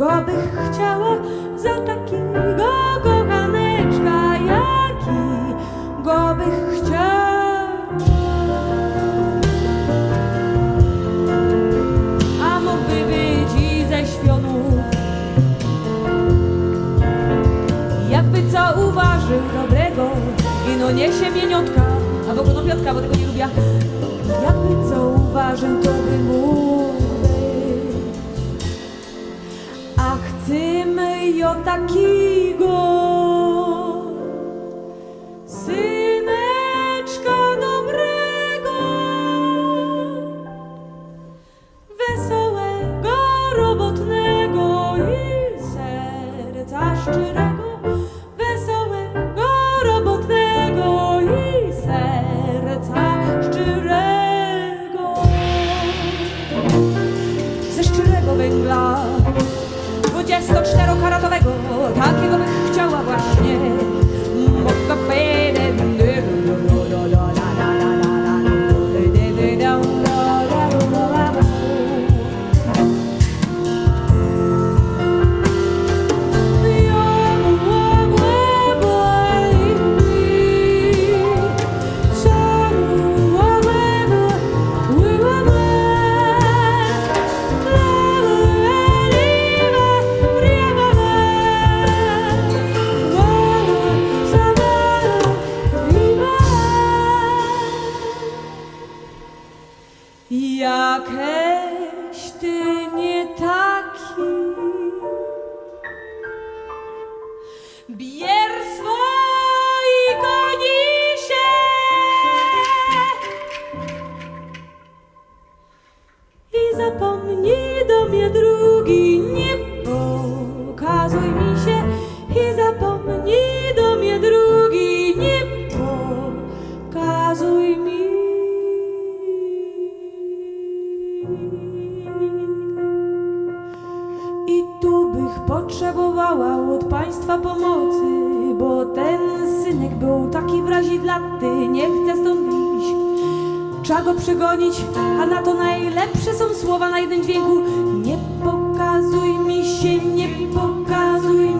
go bych chciała, za takiego kochaneczka, jaki go bych chciała. A mógłby być i ze śpionów, jakby co uważył dobrego i no niesie mieniątka, albo konopiatka, bo tego nie lubię. Jakby co uważył, to by mógł A chcemy jo takiego 24-karatowego, takiego bych chciała właśnie. Mokka Jakeś ty nie taki. Bier swoi konisie I zapomnij I tu bych potrzebowała od państwa pomocy, bo ten synek był taki wrazidlaty, nie chce stąd iść. Trzeba go przygonić, a na to najlepsze są słowa na jeden dźwięku. Nie pokazuj mi się, nie pokazuj